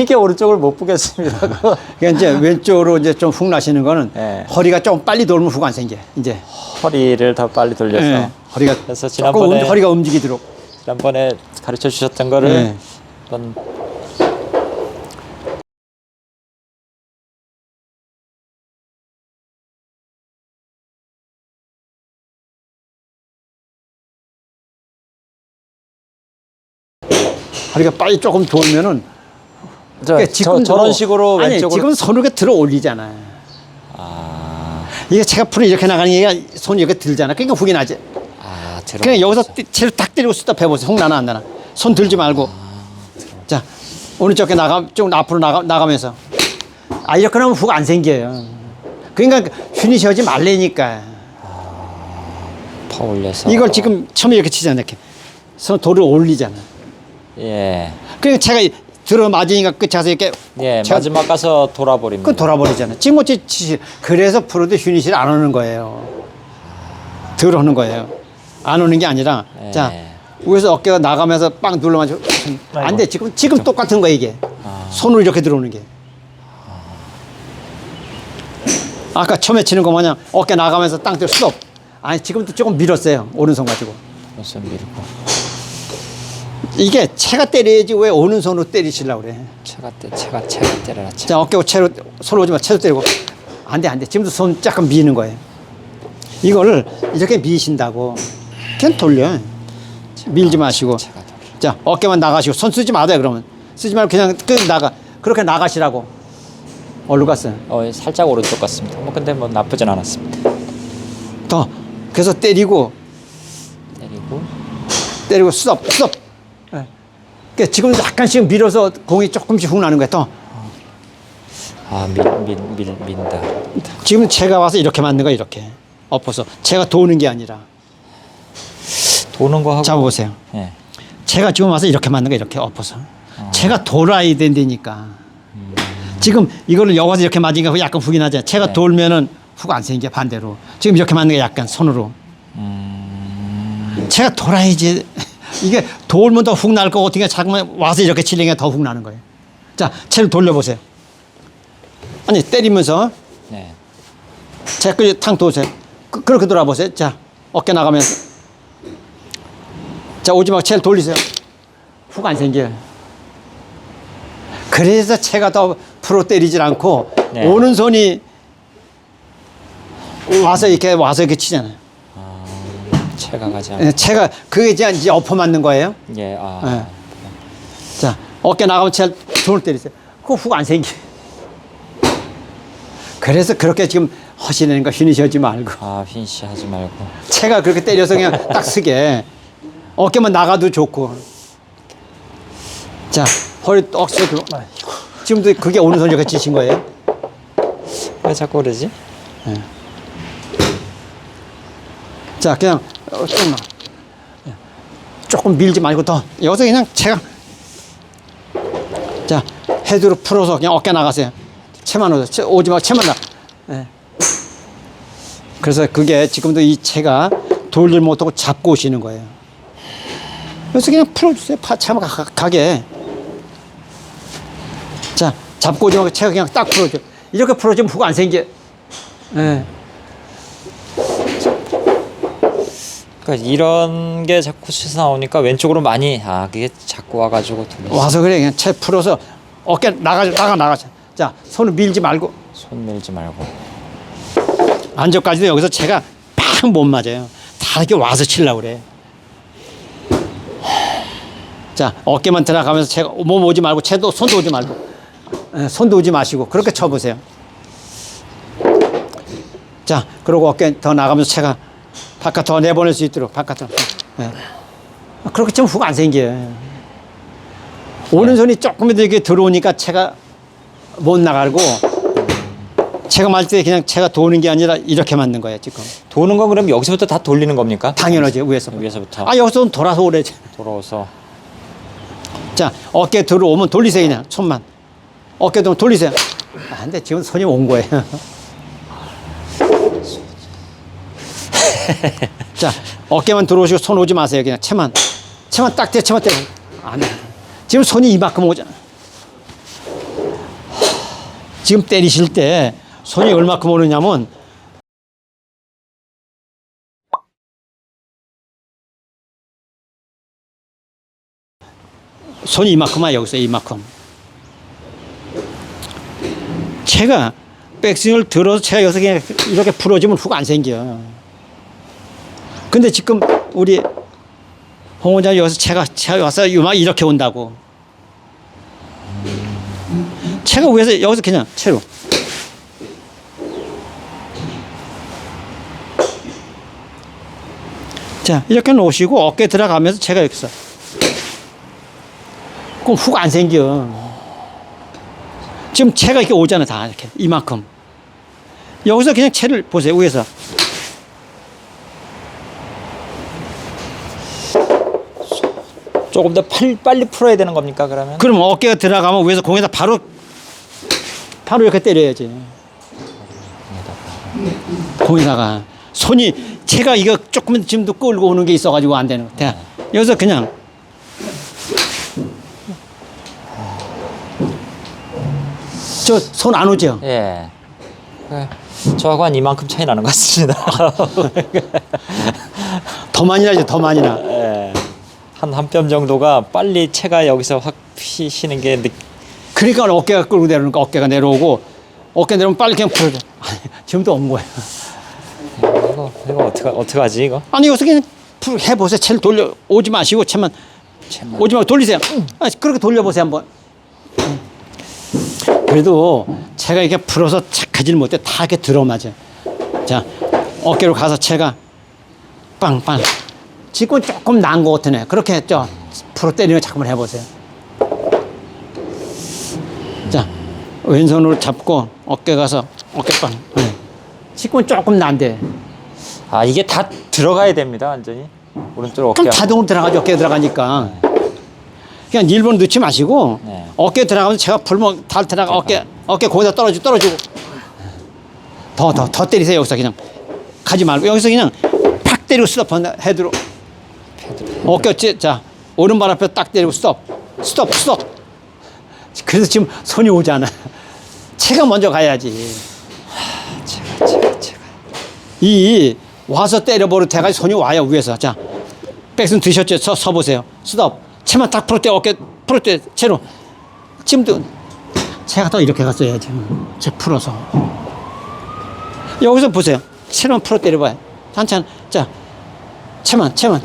있게 오른쪽을 못 보겠습니다. 그러니까 이제 왼쪽으로 이제 좀 훅 나시는 거는 네. 허리가 좀 빨리 돌면 훅 안 생겨. 이제 허리를 더 빨리 돌려서 예, 허리가 그래서 조금 지난번에- 움- 허리가 움직이도록. 지난번에 가르쳐 주셨던 거를 네. 한번 허리가 빨리 조금 돌면은 저, 그러니까 저, 저런 식으로 아니, 왼쪽으로 지금 손을 이렇게 들어 올리잖아요. 아, 이게 제가 풀을 이렇게 나가는 게 손이 이렇게 들잖아. 그러니까 훅이 나지. 아. 그냥 여기서 띠- 채를 딱 때리고 쓰다 해보세요. 훅 나나 안 나나. 손 들지 말고. 자, 오른쪽에 나가, 좀 앞으로 나가, 나가면서. 아, 이렇게 하면 훅 안 생겨요. 그러니까 하지 말래니까. 퍼 올려서 이걸 지금 처음에 이렇게 치잖아. 이렇게. 손 돌을 올리잖아. 예, 그러니까 제가 들어 맞으니까 끝에 가서 이렇게. 예 제가 마지막 가서 돌아버립니다. 그 돌아버리잖아. 지금 어찌 치시. 그래서 프로도 휘니시를 안 오는 거예요. 덜 오는 거예요. 안 오는 게 아니라. 예. 자, 위에서 어깨가 나가면서 빵 눌러가지고. 안 돼. 지금, 지금 똑같은 거야, 이게. 손으로 이렇게 들어오는 게. 아까 처음에 치는 거 마냥 어깨 나가면서 땅 때려 스톱. 아니, 지금도 조금 밀었어요. 오른손 가지고. 손 밀고 이게 채가 때려야지 왜 오른손으로 때리시려고 그래. 채가 때 채가 채가 때려라 채. 자, 어깨 채로, 손 오지 마. 채로 때리고. 안 돼, 안 돼. 지금도 손 약간 미는 거예요. 이거를 이렇게 미신다고. 그냥 돌려. 밀지 마시고. 자, 어깨만 나가시고. 손 쓰지 마세요, 그러면. 쓰지 말고 그냥 끝 나가. 그렇게 나가시라고. 어디로 갔어요? 어 살짝 오른쪽 같습니다. 뭐 근데 뭐 나쁘진 않았습니다. 더. 그래서 때리고, 때리고 때리고, 스톱, 스톱. 예. 그러니까 지금 약간씩 밀어서 공이 조금씩 훅 나는 거야, 더. 아밀 밀 밀 민다. 지금 제가 와서 이렇게 맞는 거야, 이렇게. 엎어서. 제가 도는 게 아니라. 도는 거 하고. 잡아보세요. 예. 제가 지금 와서 이렇게 맞는 거 이렇게 엎어서 제가 돌아야 된다니까 지금 이거를 여와서 이렇게 맞으니까 약간 훅이 나잖아요 제가 네. 돌면은 훅 안 생겨 반대로 지금 이렇게 맞는 게 약간 손으로 제가 돌아야지 이게 돌면 더 훅 날 거고 어떻게 잠깐만 와서 이렇게 치려니까 더훅 나는 거예요 자 채를 돌려보세요 아니 때리면서 네. 자, 그탕 도세요. 그, 그렇게 돌아보세요. 자, 어깨 나가면서. 자, 오지 말고 채를 돌리세요. 훅 안 생겨요. 그래서 채가 더 프로 때리질 않고 네. 오는 손이 와서 이렇게 와서 이렇게 치잖아요. 채가 가지 않. 예, 채가 그게 이제 이제 엎어 맞는 거예요. 예. 아. 예. 자, 어깨 나가면 채를 손을 때리세요. 그거 훅 안 생겨. 그래서 그렇게 지금 하시는 거 휘니셔지 말고. 아 휘니시 하지 말고. 채가 그렇게 때려서 그냥 딱 쓰게 어깨만 나가도 좋고 자 허리 떡 쓰고 지금도 그게 오른손 이렇게 치신 거예요 왜 자꾸 그러지? 자 그냥 어, 조금만. 예. 조금 밀지 말고 더. 여기서 그냥 채가. 자 헤드로 풀어서 그냥 어깨 나가세요. 채만 오세요 채, 오지 말고 채만 나 예. 그래서 그게 지금도 이 채가 돌질 못하고 잡고 오시는 거예요. 그래서 그냥 풀어주세요. 파 채만 가, 가 게. 자 잡고 오지 말고 채가 그냥 딱 풀어줘. 이렇게 풀어주면 훅 안 생겨. 예. 그러니까 이런 게 자꾸 치서 나오니까 왼쪽으로 많이 아 그게 자꾸 와가지고 돌려. 와서 그래 그냥 채 풀어서 어깨 나가 나가 나가자. 자 손을 밀지 말고 손 밀지 말고. 안쪽까지도 여기서 채가 팍 못 맞아요. 다 이렇게 와서 치려고 그래. 자 어깨만 들어가면서 채가 몸 오지 말고 채도 손도 오지 말고 예, 손도 오지 마시고 그렇게 쳐보세요. 자 그리고 어깨 더 나가면서 채가 바깥 더 내보낼 수 있도록 바깥으로. 예. 그렇게 치면 훅 안 생겨요. 오른손이 조금이라도 이렇게 들어오니까 채가 못 나가고 채가 맞을 때 그냥 채가 도는 게 아니라 이렇게 맞는 거예요 지금. 도는 건 그럼 여기서부터 다 돌리는 겁니까? 당연하지 위에서 위에서부터. 아 여기서 돌아서 오래 돌아오서. 자 어깨 들어오면 돌리세요 그냥. 손만. 어깨 좀 돌리세요. 아, 안돼 지금 손이 온 거예요 자 어깨만 들어오시고 손 오지 마세요. 그냥 채만. 채만 딱 대 채만 때려 안돼 지금 손이 이만큼 오잖아. 지금 때리실 때 손이 얼마큼 오느냐면 손이 이만큼 와 여기서 이만큼. 채가 백스윙을 들어서 채가 여기서 그냥 이렇게 풀어지면 훅 안 생겨. 근데 지금 우리 홍 원장이 여기서 채가 채가 와서 막 이렇게 온다고. 채가 위에서 여기서 그냥 채로. 자 이렇게 놓으시고 어깨 들어가면서 채가 여기서. 그럼 훅 안 생겨. 지금 채가 이렇게 오잖아 다 이렇게 이만큼. 여기서 그냥 채를 보세요 위에서. 조금 더 팔, 빨리 풀어야 되는 겁니까 그러면? 그럼 어깨가 들어가면 위에서 공에다 바로 바로 이렇게 때려야지. 공에다가 손이 채가 이거 조금 지금도 끌고 오는 게 있어가지고 안 되는 거야. 여기서 그냥 저 손 안 오죠? 예. 그, 저하고 한 이만큼 차이 나는 것 같습니다. 더 많이 나죠, 더 많이 나. 예. 한한 뼘 정도가 빨리 채가 여기서 확 피시는 게 느, 그러니까 어깨가 끌고 내려오니까 어깨가 내려오고 어깨 내려오면 빨리 그냥 풀어줘. 지금도 온 거야. 이거 이거 어떻게 어떻게 하지 이거? 아니 여기서 그냥 풀 해보세요. 채를 돌려 오지 마시고 채만 채만. 오지 말고 돌리세요. 아, 그렇게 돌려보세요 한번. 그래도 채가 이렇게 풀어서 착하지는 못해 다 이렇게 들어맞아. 자 어깨로 가서 채가 빵빵. 지금 조금 나은 것 같으네. 그렇게 했죠. 풀어 때리는 거 잠깐만 해보세요. 자 왼손으로 잡고 어깨 가서 어깨빵. 네. 지금 조금 난데. 아 이게 다 들어가야 됩니다 완전히 오른쪽 어깨. 그럼 자동으로 들어가죠. 어깨 들어가니까. 그냥 일본 넣지 마시고 네. 어깨 들어가면 제가 풀면 달 들어가 어깨 어깨 거기다 떨어지고 떨어지고 더 더 더 때리세요 여기서 그냥 가지 말고 여기서 그냥 팍 때리고 스톱 헤드로 찌- 자 오른발 앞에 딱 때리고 스톱. 스톱 스톱. 그래서 지금 손이 오잖아. 채가 먼저 가야지. 제가 제가 제가. 이 와서 때려버려 돼가지고 손이 와요 위에서. 자 백스윙 드셨죠? 서, 서보세요. 스톱. 채만 딱 풀을 때 어깨 풀을 때 채로. 지금도 채가 더 이렇게 갔어야지 채 풀어서. 여기서 보세요. 채만 풀어 때려봐요. 한참 자 채만 채만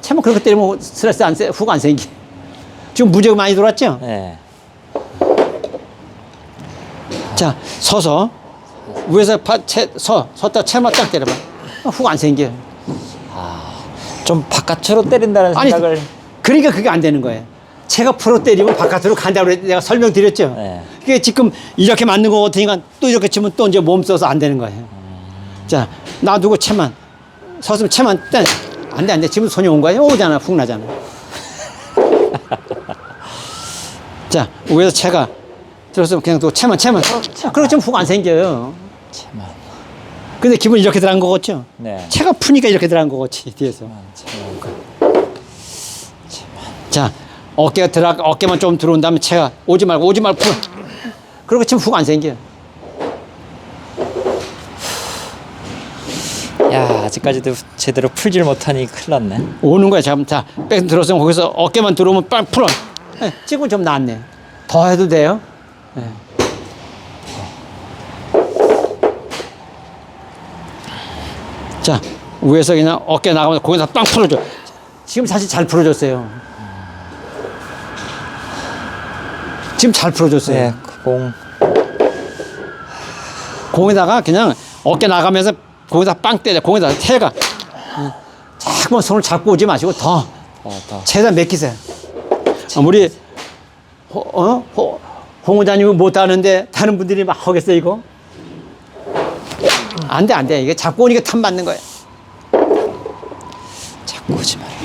채만 그렇게 때리면 스트레스 안훅안 생기 지금 무지가 많이 돌았죠 예. 자 서서 위에서 파, 채, 서 섰다 채만 딱 때려봐 훅안 생겨 좀 바깥으로 때린다는 아니 생각을. 그러니까 그게 안 되는 거예요. 채가 풀어 때리면 바깥으로 간다고 그래 내가 설명드렸죠. 네. 그게 지금 이렇게 맞는 거 같으니까 또 이렇게 치면 또 이제 몸 써서 안 되는 거예요. 자 놔두고 채만 서으면 채만 떼. 안 돼 안 돼 지금 손이 온 거야 오잖아 훅 나잖아. 자 위에서 채가 들어서 그냥 또 채만 채만 그렇게 훅안 생겨요. 채만. 근데 기분 이렇게 들어간 거 같죠? 네. 채가 푸니까 이렇게 들어간 거 같지 뒤에서. 채만. 자 어깨가 들어 어깨만 좀 들어온 다음에 채가 오지 말고 오지 말고. 그렇게 치면 훅안 생겨. 야 아직까지도 제대로 풀질 못하니 큰일 났네. 오는 거야 잠. 자백 들어서 거기서 어깨만 들어오면 빨리 풀어. 예, 지금 좀 낫네. 더 해도 돼요. 예. 자 위에서 그냥 어깨 나가면 거기서 빵 풀어줘. 지금 사실 잘 풀어줬어요. 지금 잘 풀어줬어요. 네, 그 공. 공에다가 그냥 어깨 나가면서 거기다 빵 때려 공에다 태가 자꾸만 손을 잡고 오지 마시고 더 어, 더. 최대한 맡기세요 어, 우리 호, 어? 호, 홍 의장님은 못하는데 다른 분들이 막 하겠어요 이거 안 돼 안 돼 이게 잡고 오니까 탐 맞는 거예요 자꾸 오지 말아라.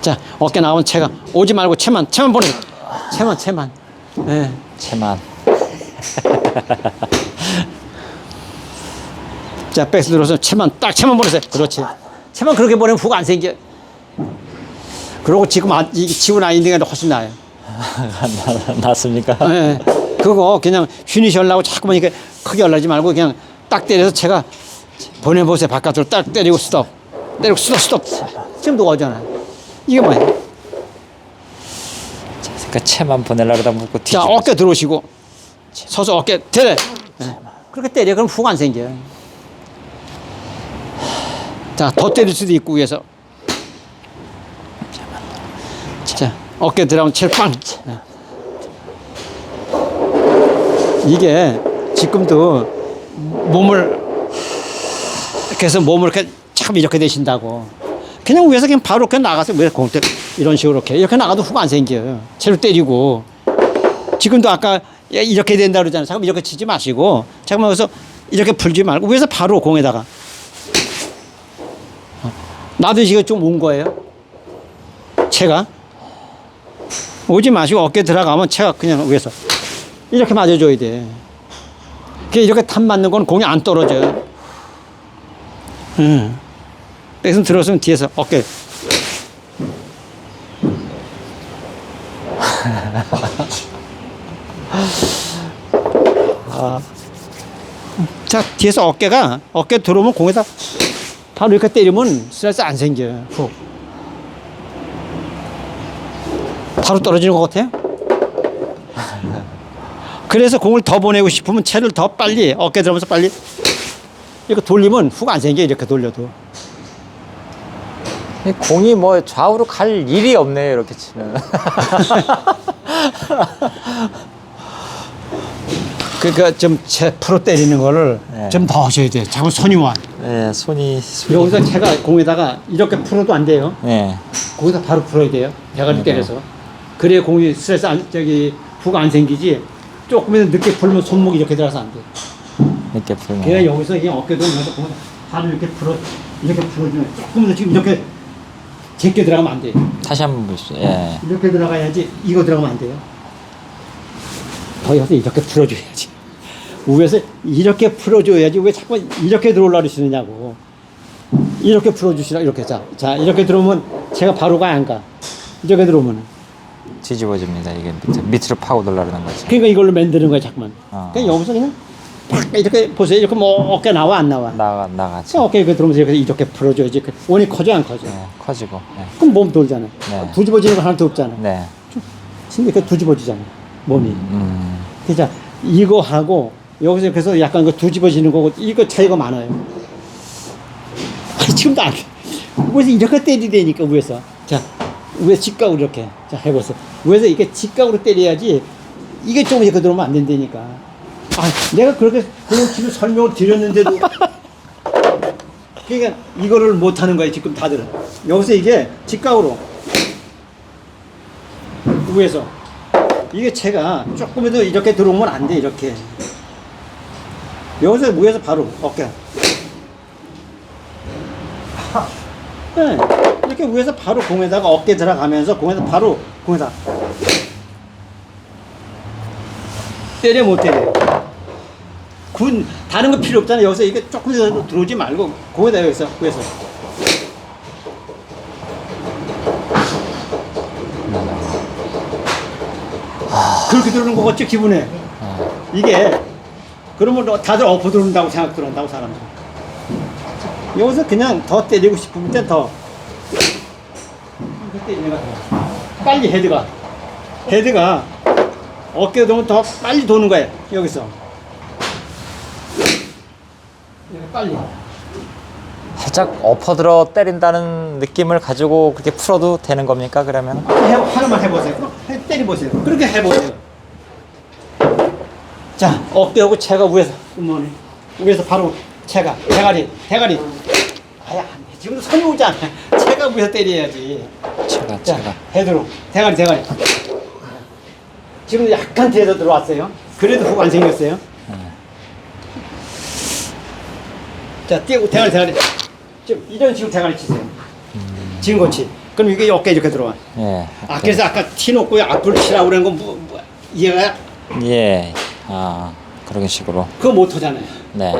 자 어깨 나가면 채가 오지 말고 채만 채만 보내 채만 채만 예. 채만. 자 백스 들어서 채만 딱 채만 보내세요 그렇지 채만 그렇게 보내면 훅 안 생겨 그러고 지금 아, 이 지금 아닌데가 훨씬 나아요 났습니까? 예. 그거 그냥 하려고 자꾸만 이렇게 크게 하려지 말고 그냥 딱 때려서 제가 보내보세요. 바깥으로 딱 때리고 스톱. 때리고 스톱, 스톱. 지금도 오잖아. 이게 뭐야? 자, 그러니까 채만 보내려다 묶고 자. 어깨 들어오시고 서서 어깨 때려. 예. 그렇게 때려. 그럼 훅 안 생겨. 자, 더 때릴 수도 있고 위에서. 자, 어깨 들어가면 칠 빵. 예. 이게 지금도 몸을 해서 몸을 이렇게 참 이렇게 되신다고. 그냥 위에서 그냥 바로 그냥 나가서 왜 공때 이런 식으로 이렇게 이렇게 나가도 훅 안 생겨요. 채로 때리고. 지금도 아까 야, 이렇게 된다 그러잖아요. 잠깐 이렇게 치지 마시고 잠깐만 여기서 이렇게 풀지 말고 위에서 바로 공에다가 어. 나도 지금 좀 온 거예요. 채가 오지 마시고 어깨 들어가면 채가 그냥 위에서 이렇게 맞아줘야 돼. 그 이렇게 탑 맞는 건 공이 안 떨어져요. 응. 백은 들었으면 뒤에서 어깨 자 뒤에서 어깨가 어깨 들어오면 공에다 바로 이렇게 때리면 스트레스 안 생겨요. 훅. 바로 떨어지는 것 같아요. 그래서 공을 더 보내고 싶으면 채를 더 빨리 어깨 들어오면서 빨리 이렇게 돌리면 훅 안 생겨 이렇게 돌려도. 이 공이 뭐 좌우로 갈 일이 없네요. 이렇게 치면. 그러니까 좀채 풀어 때리는 거를 네. 좀 더 하셔야 돼. 자꾸 손이 와. 네, 손이, 손이. 여기서 채가 공에다가 이렇게 풀어도 안 돼요. 네. 거기다 바로 풀어야 돼요. 대가리 네. 때려서. 그래야 공이 스트레스 안, 저기, 훅안 생기지. 조금이라도 늦게 풀면 손목이 이렇게 들어가서 안 돼. 이렇게 풀면. 그래야 여기서 이 어깨도 여기서 보면 발을 이렇게 풀어, 이렇게 풀어주면 조금 더 지금 이렇게 제게 들어가면 안 돼. 다시 한번 보시죠. 예. 이렇게 들어가야지 이거 들어가면 안 돼요. 더 여기서 이렇게 풀어줘야지. 위에서 이렇게 풀어줘야지 왜 자꾸 이렇게 들어올라 그러시느냐고. 이렇게 풀어주시라 이렇게 자, 자 이렇게 들어오면 제가 바로 가 안 가. 이렇게 들어오면. 뒤집어집니다. 이게 밑으로, 밑으로 파고 들어가는 거지. 그러니까 이걸로 만드는 거야 자꾸만. 어. 그냥 여기서 그냥 팍 이렇게 보세요. 이렇게 뭐 어깨 나와 안 나와. 나가. 그냥 어깨 이렇게 들어오면서 이렇게, 이렇게 풀어줘야지. 그 원이 커져 안 커져. 네, 커지고. 네. 그럼 몸 돌잖아. 네. 뒤집어지는 거 하나도 없잖아. 네. 근데 그 뒤집어지잖아. 몸이. 음. 그자 이거 하고 여기서 그래서 약간 그 뒤집어지는 거고 이거 차이가 많아요. 아니, 지금도 안 위에서 이렇게 때리다니까 위에서. 자 위에 직각으로 이렇게. 자 해보세요. 위에서 이게 직각으로 때려야지 이게 조금 이렇게 들어오면 안 된다니까. 아 내가 그렇게 그냥 지금 설명을 드렸는데도 그러니까 이거를 못 하는 거예요 지금 다들 여기서 이게 직각으로. 위에서. 이게 채가 조금이라도 이렇게 들어오면 안 돼 이렇게 여기서 위에서 바로 어깨. 네, 이렇게 위에서 바로 공에다가 어깨 들어가면서 공에다 바로 공에다. 때려 못 때려. 군 다른 거 필요 없잖아 여기서 이게 조금이라도 들어오지 말고 공에다 여기서 위에서. 그렇게 들어오는 거 같지 기분에 이게 그러면 너- 다들 엎어 들어온다고 생각 들어온다고 사람들 여기서 그냥 더 때리고 싶으면 이제 더 때리는 거야 빨리 헤드가 헤드가 어깨 도면 더 빨리 도는 거야 여기서 빨리 살짝 엎어들어 때린다는 느낌을 가지고 그렇게 풀어도 되는 겁니까? 그러면? 해, 하나만 해보세요. 때려보세요. 그렇게 해보세요. 자, 어깨하고 채가 위에서, 어머니. 위에서 바로 채가, 대가리, 대가리. 아야, 안 돼. 지금도 손이 오잖아. 채가 위에서 때려야지. 제가, 자, 제가. 헤드로. 대가리, 대가리. 지금 약간 뒤에서 들어왔어요. 그래도 훅 안 생겼어요. 자, 뛰고 대가리, 대가리. 지금 이런 식으로 대가리 치세요. 지금 거치. 그럼 이게 어깨 이렇게 들어와. 예. 아 그래서 아까 티 놓고 앞으로 치라고 그런 거 뭐, 뭐, 이해가 예. 아, 그런 식으로. 그거 못 하잖아요. 네.